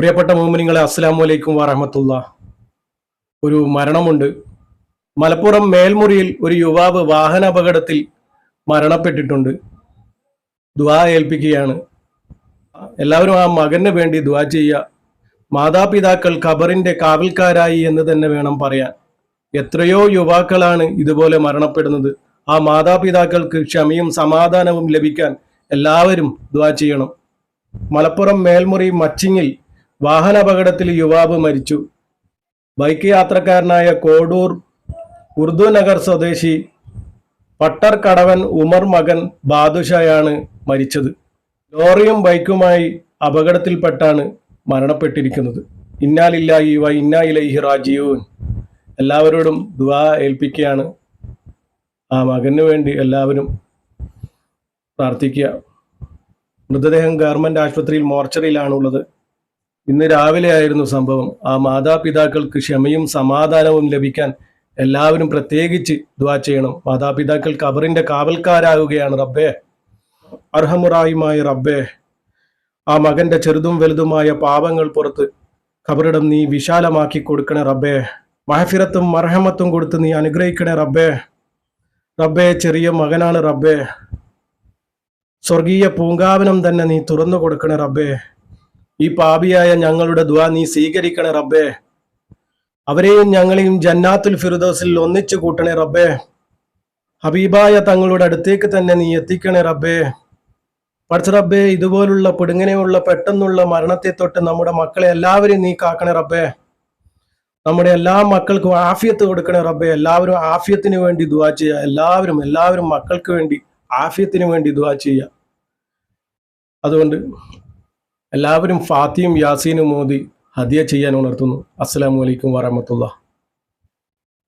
പ്രിയപ്പെട്ട മോമിനിങ്ങളെ അസ്സലാമു അലൈക്കും വറഹമത്തുള്ള. ഒരു മരണമുണ്ട്. മലപ്പുറം മേൽമുറിയിൽ ഒരു യുവാവ് വാഹന അപകടത്തിൽ മരണപ്പെട്ടിട്ടുണ്ട്. ദ്വാ ഏൽപ്പിക്കുകയാണ്. എല്ലാവരും ആ മകന് വേണ്ടി ദ്വാ ചെയ്യുക. മാതാപിതാക്കൾ ഖബറിന്റെ കാവൽക്കാരായി എന്ന് തന്നെ വേണം പറയാൻ. എത്രയോ യുവാക്കളാണ് ഇതുപോലെ മരണപ്പെടുന്നത്. ആ മാതാപിതാക്കൾക്ക് ക്ഷമയും സമാധാനവും ലഭിക്കാൻ എല്ലാവരും ദ്വാ ചെയ്യണം. മലപ്പുറം മേൽമുറി മച്ചിങ്ങിൽ വാഹനാപകടത്തിൽ യുവാവ് മരിച്ചു. ബൈക്ക് യാത്രക്കാരനായ കോഡൂർ ഉർദു നഗർ സ്വദേശി പട്ടർ കടവൻ ഉമർ മകൻ ബാദുഷയാണ് മരിച്ചത്. ലോറിയും ബൈക്കുമായി അപകടത്തിൽപ്പെട്ടാണ് മരണപ്പെട്ടിരിക്കുന്നത്. ഇന്നാലില്ലായി വ ഇന്നായിലൈഹി റാജിയൂൻ എല്ലാവരോടും ദുവാ ഏൽപ്പിക്കുകയാണ്. ആ മകന് വേണ്ടി എല്ലാവരും പ്രാർത്ഥിക്കുക. മൃതദേഹം ഗവൺമെന്റ് ആശുപത്രിയിൽ മോർച്ചറിയിലാണുള്ളത്. ഇന്ന് രാവിലെ ആയിരുന്നു സംഭവം. ആ മാതാപിതാക്കൾക്ക് ക്ഷമയും സമാധാനവും ലഭിക്കാൻ എല്ലാവരും പ്രത്യേകിച്ച് ദ്വാ ചെയ്യണം. മാതാപിതാക്കൾ കബറിന്റെ കാവൽക്കാരാകുകയാണ് റബ്ബേ. അർഹമുറായുമായി റബ്ബേ ആ മകന്റെ ചെറുതും വലുതുമായ പാപങ്ങൾ പുറത്ത് കബറിടം നീ വിശാലമാക്കി കൊടുക്കണേ റബ്ബേ. മഹഫിറത്തും മർഹമത്തും കൊടുത്ത് നീ അനുഗ്രഹിക്കണേ റബ്ബേ. റബ്ബേ ചെറിയ മകനാണ് റബ്ബേ. സ്വർഗീയ പൂങ്കാവനം തന്നെ നീ തുറന്നു കൊടുക്കണേ റബ്ബേ. ഈ പാപിയായ ഞങ്ങളുടെ ദ്വാ നീ സ്വീകരിക്കണേ റബ്ബേ. അവരെയും ഞങ്ങളെയും ജന്നാത്തുൽ ഫിറുദോസിൽ ഒന്നിച്ചു കൂട്ടണേ റബ്ബേ. ഹബീബായ തങ്ങളുടെ അടുത്തേക്ക് തന്നെ നീ എത്തിക്കണേ റബ്ബേ. പഠിച്ച റബ്ബേ ഇതുപോലുള്ള പിടുങ്ങനെയുള്ള പെട്ടെന്നുള്ള മരണത്തെ തൊട്ട് നമ്മുടെ മക്കളെ എല്ലാവരെയും നീ കാക്കണേ റബ്ബേ. നമ്മുടെ എല്ലാ മക്കൾക്കും ആഫിയത്ത് കൊടുക്കണേ റബ്ബേ. എല്ലാവരും ആഫിയത്തിന് വേണ്ടി ദുവാ ചെയ്യുക. എല്ലാവരും എല്ലാവരും മക്കൾക്ക് വേണ്ടി ആഫിയത്തിന് വേണ്ടി ദുവാ ചെയ്യുക. അതുകൊണ്ട് എല്ലാവരും ഫാത്തിയും യാസീനും മോദി ഹദിയ ചെയ്യാൻ ഉണർത്തുന്നു. അസ്സലാമു അലൈക്കും വറഹമത്തുള്ള